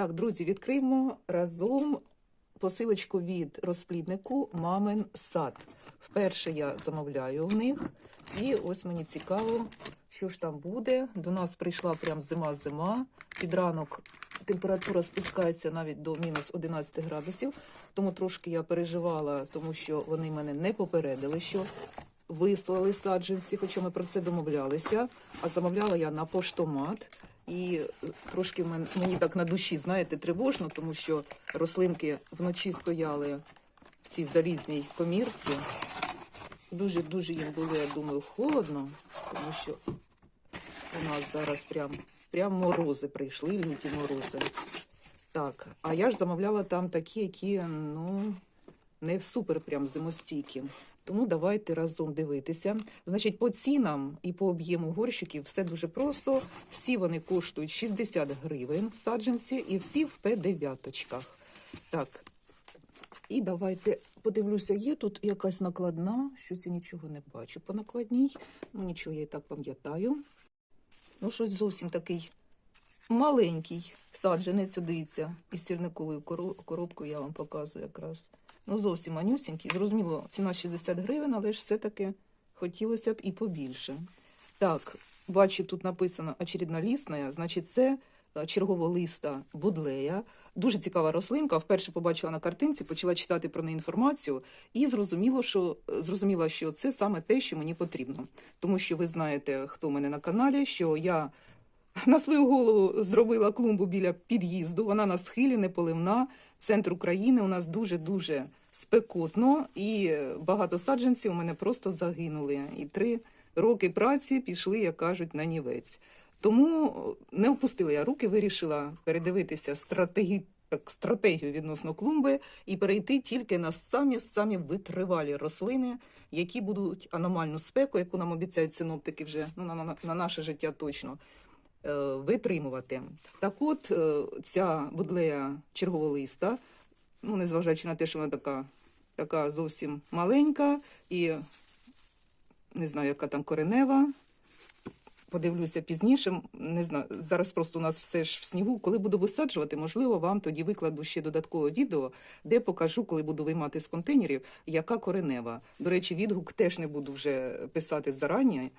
Так, друзі, відкриємо разом посилочку від розпліднику Мамин сад. Вперше я замовляю в них. І ось мені цікаво, що ж там буде. До нас прийшла прям зима-зима. Під ранок температура спускається навіть до мінус 11 градусів. Тому трошки я переживала, тому що вони мене не попередили, що вислали саджанці, хоча ми про це домовлялися. А замовляла я на поштомат. І трошки мені так на душі, знаєте, тривожно, тому що рослинки вночі стояли в цій залізній комірці. Дуже-дуже їм було, я думаю, холодно, тому що у нас зараз прям, прям морози прийшли, люті морози. Так, а я ж замовляла там такі, які, ну, не супер прям зимостійкі. Тому давайте разом дивитися. Значить, по цінам і по об'єму горщиків все дуже просто. Всі вони коштують 60 гривень саджанці, і всі в П9. Так. І давайте подивлюся, є тут якась накладна, щось я нічого не бачу по накладній. Ну нічого, я і так пам'ятаю. Ну, щось зовсім такий маленький саджанець, дивіться, із сірниковою коробкою я вам показую якраз. Ну, зовсім манюсінький. Зрозуміло, ціна 60 гривень, але ж все-таки хотілося б і побільше. Так, бачу, тут написано очередна лісна, значить, це е, черговолиста будлея. Дуже цікава рослинка. Вперше побачила на картинці, почала читати про неї інформацію і зрозуміло, що зрозуміла, що це саме те, що мені потрібно. Тому що ви знаєте, хто в мене на каналі, що я на свою голову зробила клумбу біля під'їзду. Вона на схилі, неполивна. Центр України у нас дуже-дуже спекотно, і багато саджанців у мене просто загинули. І три роки праці пішли, як кажуть, на нівець. Тому не опустила я руки, вирішила передивитися стратегі... так, стратегію відносно клумби і перейти тільки на самі самі витривалі рослини, які будуть аномальну спеку, яку нам обіцяють синоптики вже ну, на, на, на наше життя точно е, витримувати. Так от е, ця будлея черговолиста, ну, незважаючи на те, що вона така, така зовсім маленька і не знаю, яка там коренева. Подивлюся пізніше. Не знаю, зараз просто у нас все ж в снігу. Коли буду висаджувати, можливо, вам тоді викладу ще додаткове відео, де покажу, коли буду виймати з контейнерів, яка коренева. До речі, відгук теж не буду вже писати зарані.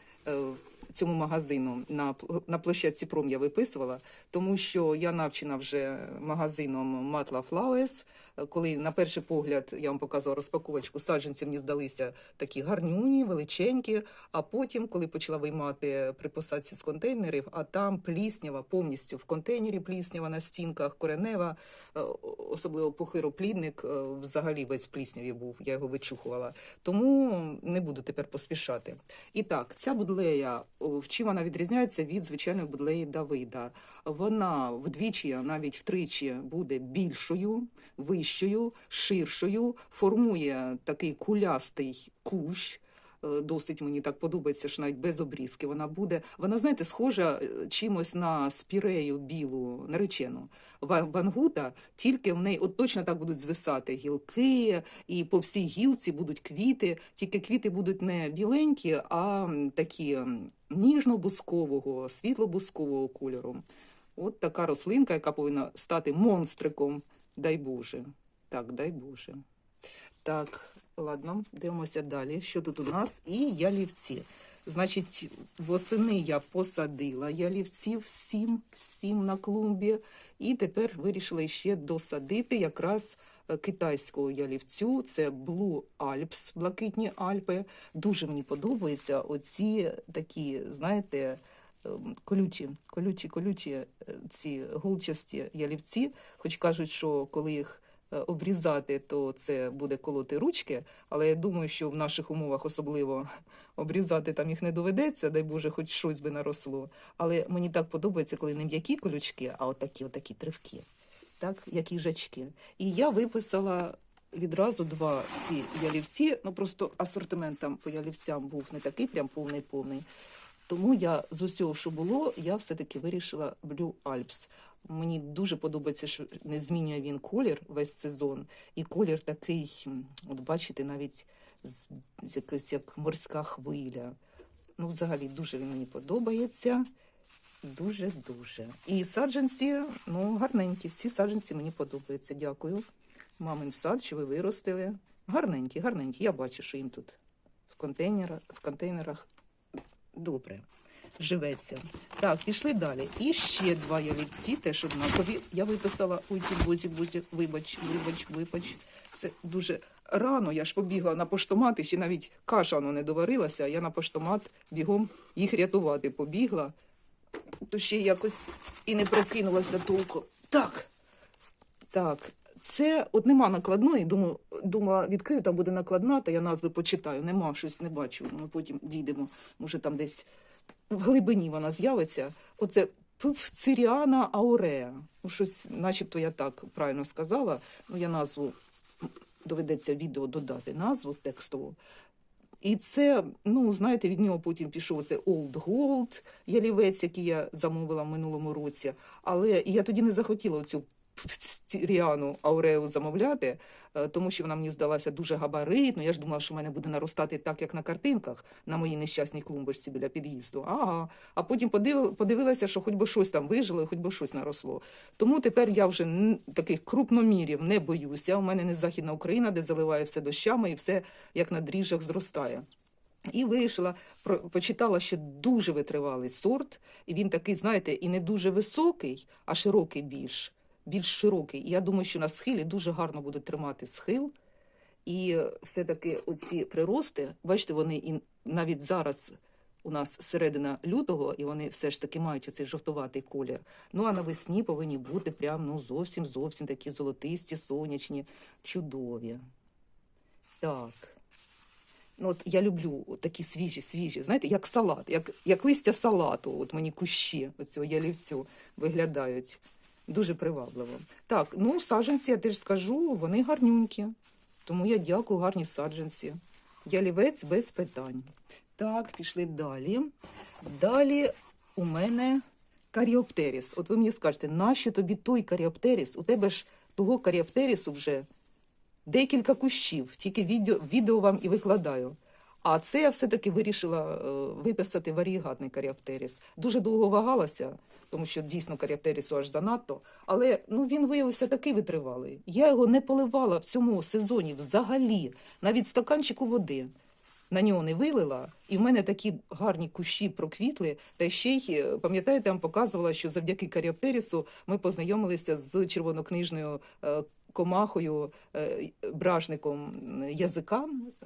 Цьому магазину на на площадці Пром я виписувала, тому що я навчена вже магазином Flowers, е, коли на перший погляд я вам показувала розпаковочку саджанців, мені здалися такі гарнюні, величенькі. А потім, коли почала виймати при посадці з контейнерів, а там пліснява повністю в контейнері пліснява на стінках, коренева, е, особливо похироплідник, е, взагалі весь плісняві був, я його вичухувала. Тому не буду тепер поспішати. І так, ця будлея, чим вона відрізняється від звичайної будлеї Давида? Вона вдвічі, а навіть втричі буде більшою, вищою, ширшою, формує такий кулястий кущ. Е, Досить мені так подобається, що навіть без обрізки вона буде. Вона, знаєте, схожа е, чимось на спірею білу наречену. Вангута, тільки в неї от точно так будуть звисати гілки, і по всій гілці будуть квіти. Тільки квіти будуть не біленькі, а такі ніжно-бускового, світло-бускового кольору. От така рослинка, яка повинна стати монстриком. Дай Боже. Так, дай Боже. Так, ладно, дивимося далі. Що тут у нас? І ялівці. Значить, восени я посадила ялівців сім, сім на клумбі, і тепер вирішила ще досадити якраз е, китайського ялівцю. Це Blue Alps, блакитні Альпи. Дуже мені подобаються оці такі, знаєте, ем, колючі, колючі, колючі е, ці гулчасті ялівці, хоч кажуть, що коли їх обрізати, то це буде колоти ручки, але я думаю, що в наших умовах особливо обрізати там їх не доведеться, дай Боже, хоч щось би наросло. Але мені так подобається, коли не м'які колючки, а отакі, отакі тривки, так, як їжачки. І я виписала відразу два ці ялівці, ну просто асортимент там по ялівцям був не такий прям повний-повний. Тому я з усього, що було, я все-таки вирішила Blue Alps. Мені дуже подобається, що не змінює він колір весь сезон. І колір такий, от бачите, навіть з, з якась як морська хвиля. Ну, взагалі, дуже він мені подобається. Дуже-дуже. І саджанці, ну, гарненькі. Ці саджанці мені подобаються. Дякую. Мамин сад, що ви виростили. Гарненькі, гарненькі. Я бачу, що їм тут в контейнерах, в контейнерах добре живеться. Так, пішли далі. І ще два ялівці, теж однакові. Я виписала ой, ті боті, боті, вибач, вибач, вибач. Це дуже рано. Я ж побігла на поштомат, ще навіть каша ну, не доварилася, а я на поштомат бігом їх рятувати побігла. То ще якось і не прокинулася толком. Так. Так. Це от нема накладної. Думаю, думала, відкрию, там буде накладна, та я назви почитаю. Нема щось, не бачу. Ми потім дійдемо. Може, там десь в глибині вона з'явиться. Оце Пфциріана ауреа. Ну, щось, начебто я так правильно сказала. Ну, я назву доведеться відео додати назву текстову. І це, ну знаєте, від нього потім пішов це Old Gold, ялівець, який я замовила в минулому році. Але я тоді не захотіла цю Ріану Ауреу замовляти, е, тому що вона мені здалася дуже габаритно. Я ж думала, що в мене буде наростати так, як на картинках, на моїй нещасній клумбочці біля під'їзду. Ага. А потім подив- подивилася, що хоч би щось там вижило, хоч би щось наросло. Тому тепер я вже таких крупномірів не боюся. У мене не Західна Україна, де заливає все дощами і все як на дріжджах зростає. І про- почитала, що дуже витривалий сорт, і він такий, знаєте, і не дуже високий, а широкий більш, більш широкий. І я думаю, що на схилі дуже гарно буде тримати схил. І все-таки оці прирости, бачите, вони і навіть зараз у нас середина лютого, і вони все ж таки мають оцей жовтуватий колір. Ну а навесні повинні бути прям ну зовсім зовсім такі золотисті, сонячні, чудові. Так. Ну, от я люблю такі свіжі, свіжі, знаєте, як салат, як, як листя салату. От мені кущі оцього ялівцю виглядають дуже привабливо. Так, ну саджанці, я теж скажу, вони гарнюнькі. Тому я дякую, гарні саджанці. Ялівець без питань. Так, пішли далі. Далі у мене каріоптеріс. От ви мені скажете, нащо тобі той каріоптеріс? У тебе ж того каріоптерісу вже декілька кущів, тільки відео, відео вам і викладаю. А це я все-таки вирішила е, виписати варієгатний каріоптеріс. Дуже довго вагалася, тому що дійсно каріоптерісу аж занадто. Але ну, він виявився такий витривалий. Я його не поливала в цьому сезоні взагалі, навіть стаканчику води. На нього не вилила, і в мене такі гарні кущі проквітли. Та ще й е, пам'ятаєте, я вам показувала, що завдяки каріоптерісу ми познайомилися з червонокнижною е, комахою, е, бражником язика,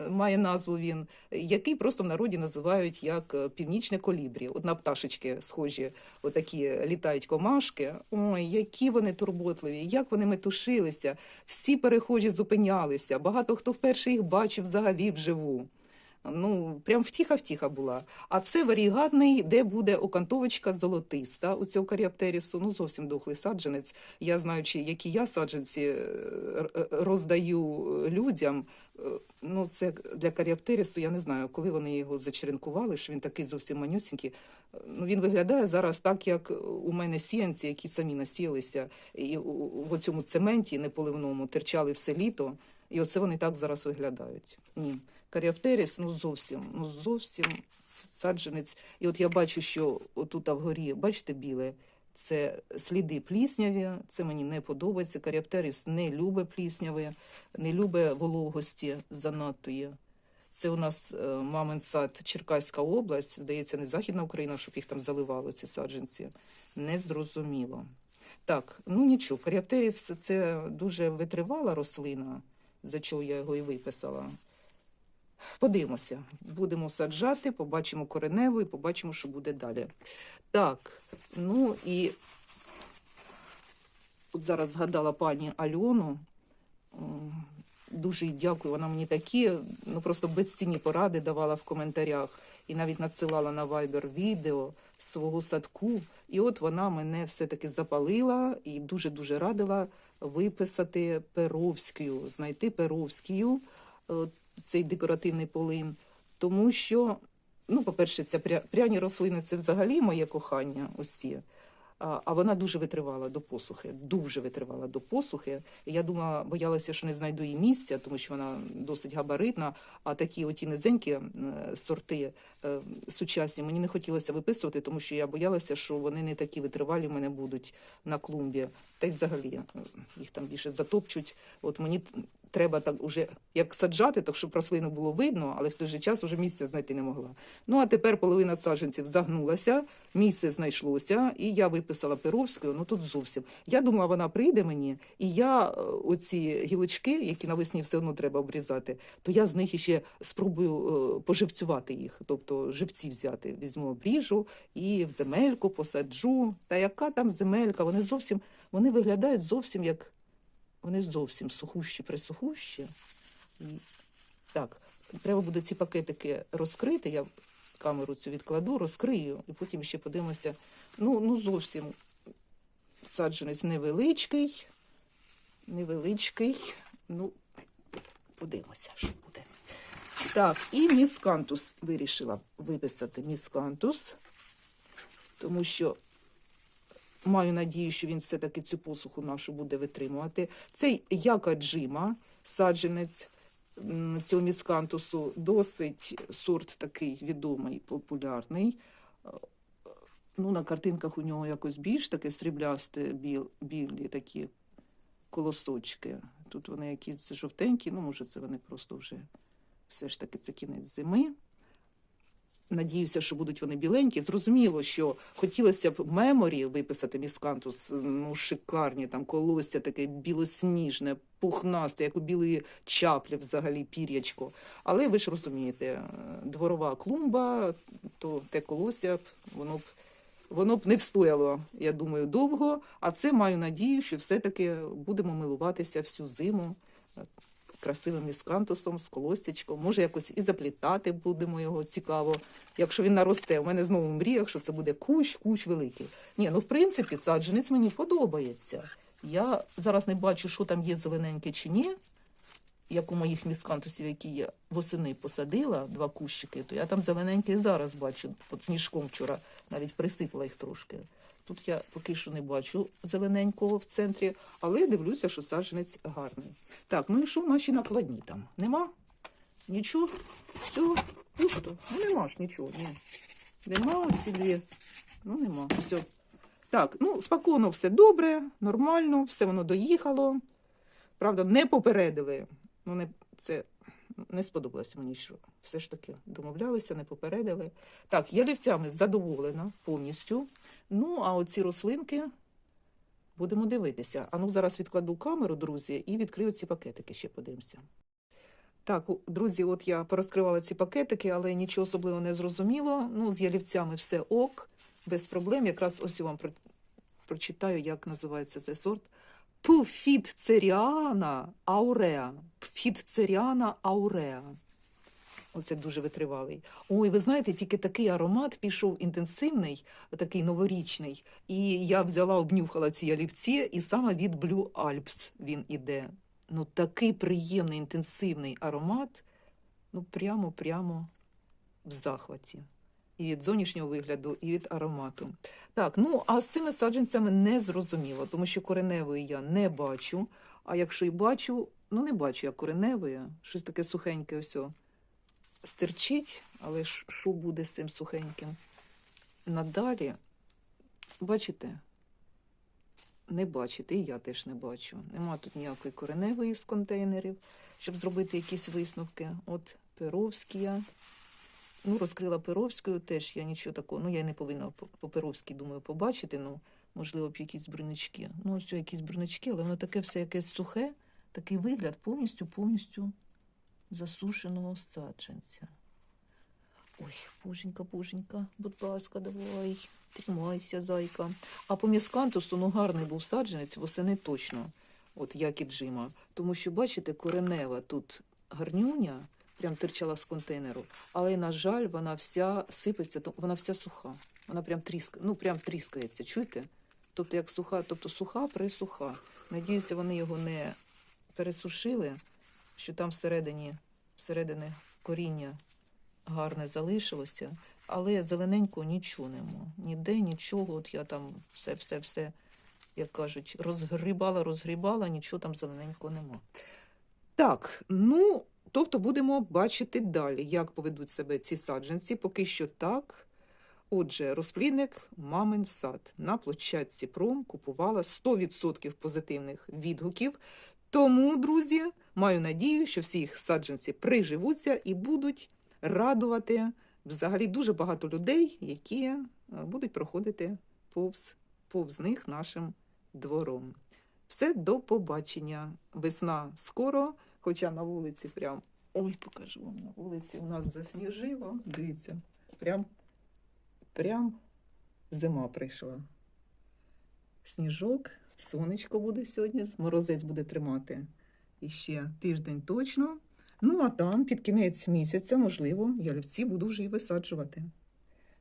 має назву він, який просто в народі називають як е, північне колібрі. От на пташечки схожі, отакі літають комашки. Ой, які вони турботливі, як вони метушилися. Всі перехожі зупинялися. Багато хто вперше їх бачив взагалі вживу. Ну, прям втіха-втіха була. А це варігатний, де буде окантовочка золотиста у цього каріоптерісу. Ну, зовсім дохлий саджанець. Я знаючи, які я саджанці е, роздаю людям. е, Ну, це для каріоптерісу, я не знаю, коли вони його зачеренкували, що він такий зовсім манюсінький. Ну, він виглядає зараз так, як у мене сіянці, які самі насіялися і в цьому цементі неполивному терчали все літо. І оце вони так зараз виглядають. Ні. Каріоптеріс, ну зовсім, ну зовсім саджанець. І от я бачу, що отут вгорі, бачите, біле, це сліди плісняві, це мені не подобається. Каріоптеріс не любить плісняві, не любить вологості занадтої. Це у нас е, мамин сад Черкаська область, здається, не Західна Україна, щоб їх там заливали, ці саджанці. Незрозуміло. Так, ну нічого, каріоптеріс це дуже витривала рослина, за чого я його і виписала. Подивимося, будемо саджати, побачимо кореневу і побачимо, що буде далі. Так, ну і от зараз згадала пані Альону. Дуже дякую. Вона мені такі, ну просто безцінні поради давала в коментарях і навіть надсилала на Viber відео свого садку. І от вона мене все-таки запалила і дуже-дуже радила виписати Перовську, знайти Перовську, е, цей декоративний полин. Тому що, ну, по-перше, ця пря- пряні рослини це взагалі моє кохання усі. А, вона дуже витривала до посухи, дуже витривала до посухи. Я думала, боялася, що не знайду її місця, тому що вона досить габаритна. А такі оті низенькі сорти е, сучасні мені не хотілося виписувати, тому що я боялася, що вони не такі витривалі в мене будуть на клумбі. Та й взагалі е, їх там більше затопчуть. От мені треба так уже як саджати, так щоб рослину було видно, але в той же час уже місця знайти не могла. Ну а тепер половина саджанців загнулася, місце знайшлося, і я виписала Перовську, ну тут зовсім. Я думала, вона прийде мені, і я е, оці гілочки, які навесні все одно треба обрізати, то я з них іще спробую е, поживцювати їх, тобто живці взяти. Візьму обріжу і в земельку посаджу. Та яка там земелька? Вони зовсім вони виглядають зовсім як вони зовсім сухущі, присухущі. Так, треба буде ці пакетики розкрити. Я камеру цю відкладу, розкрию, і потім ще подивимося. Ну, ну зовсім саджанець невеличкий, невеличкий. Ну, подивимося, що буде. Так, і міскантус вирішила виписати міскантус, тому що маю надію, що він все-таки цю посуху нашу буде витримувати. Цей якаджима, саджанець м, цього міскантусу, досить сорт такий відомий, популярний. Ну, на картинках у нього якось більш таке сріблясте, біл, білі такі колосочки. Тут вони якісь жовтенькі, ну, може, це вони просто вже все ж таки це кінець зими. Надіюся, що будуть вони біленькі. Зрозуміло, що хотілося б меморі виписати міскантус, ну шикарні, там колосся таке білосніжне, пухнасте, як у білої чаплі взагалі пір'ячко. Але ви ж розумієте, е, дворова клумба, то те колосся, воно б воно б не встояло, я думаю, довго. А це маю надію, що все-таки будемо милуватися всю зиму красивим міскантусом, з колосячком. Може, якось і заплітати будемо його цікаво. Якщо він наросте, у мене знову в мріях, що це буде кущ, кущ великий. Ні, ну в принципі, саджанець мені подобається. Я зараз не бачу, що там є зелененьке чи ні. Як у моїх міскантусів, які я восени посадила, два кущики, то я там зелененьке зараз бачу. От сніжком вчора навіть присипала їх трошки. Тут я поки що не бачу зелененького в центрі, але дивлюся, що саджанець гарний. Так, ну і що в нашій накладні там? Нема? Нічого? Все, пусто. Ну нема ж нічого. Ні. Нема цілі. Ну нема. Все. Так, ну спокійно все добре, нормально, все воно доїхало. Правда, не попередили. Ну, не, це не сподобалося мені, що все ж таки домовлялися, не попередили. Так, я лівцями задоволена повністю. Ну, а оці рослинки будемо дивитися. А ну зараз відкладу камеру, друзі, і відкрию ці пакетики, ще подивимося. Так, друзі, от я порозкривала ці пакетики, але нічого особливо не зрозуміло. Ну, з ялівцями все ок, без проблем. Якраз ось я вам про- прочитаю, як називається цей сорт. Пфітцеріана ауреа. Пфітцеріана ауреа. Оце дуже витривалий. Ой, ви знаєте, тільки такий аромат пішов інтенсивний, такий новорічний. І я взяла, обнюхала ці ялівці, і саме від Blue Alps він іде. Ну, такий приємний, інтенсивний аромат. Ну, прямо-прямо в захваті. І від зовнішнього вигляду, і від аромату. Так, ну а з цими саджанцями не зрозуміло, тому що кореневої я не бачу. А якщо і бачу, ну не бачу я кореневої, щось таке сухеньке ось о стирчить, але ж що буде з цим сухеньким? Надалі, бачите? Не бачите, і я теж не бачу. Нема тут ніякої кореневої з контейнерів, щоб зробити якісь висновки. От Перовськія. Ну, розкрила Перовською, теж я нічого такого. Ну, я не повинна по- Перовській, думаю, побачити. Ну, можливо, б якісь брунички. Ну, ось якісь брунички, але воно таке все якесь сухе, такий вигляд повністю, повністю засушеного саджанця. Ой, боженька, боженька, будь ласка, давай, тримайся, зайка. А по міскантусу, ну гарний був саджанець, восени точно, от як і Джима. Тому що, бачите, коренева тут гарнюня, прям тирчала з контейнеру, але, на жаль, вона вся сипеться, вона вся суха. Вона прям тріска, ну прям тріскається, чуєте? Тобто як суха, тобто суха, присуха. Надіюся, вони його не пересушили, що там всередині, всередині коріння гарне залишилося. але зелененького нічого нема. Ніде нічого. От я там все, все, все, як кажуть, розгрібала, розгрібала, нічого там зелененького нема. Так, ну, тобто будемо бачити далі, як поведуть себе ці саджанці. Поки що так. Отже, розплідник мамин сад на площадці Пром купувала 100% позитивних відгуків. Тому, друзі, маю надію, що всі їх саджанці приживуться і будуть радувати взагалі дуже багато людей, які е, будуть проходити повз, повз них нашим двором. Все до побачення. Весна скоро, хоча на вулиці прям. Ой, покажу вам на вулиці. У нас засніжило. Дивіться, прям, прям зима прийшла. Сніжок, сонечко буде сьогодні, морозець буде тримати іще тиждень точно. Ну, а там під кінець місяця, можливо, ялівці буду вже і висаджувати.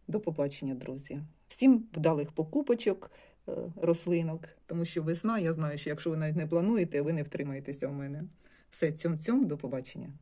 До побачення, друзі. Всім вдалих покупочок е, рослинок, тому що весна, я знаю, що якщо ви навіть не плануєте, ви не втримаєтеся у мене. Все, цьом-цьом, до побачення.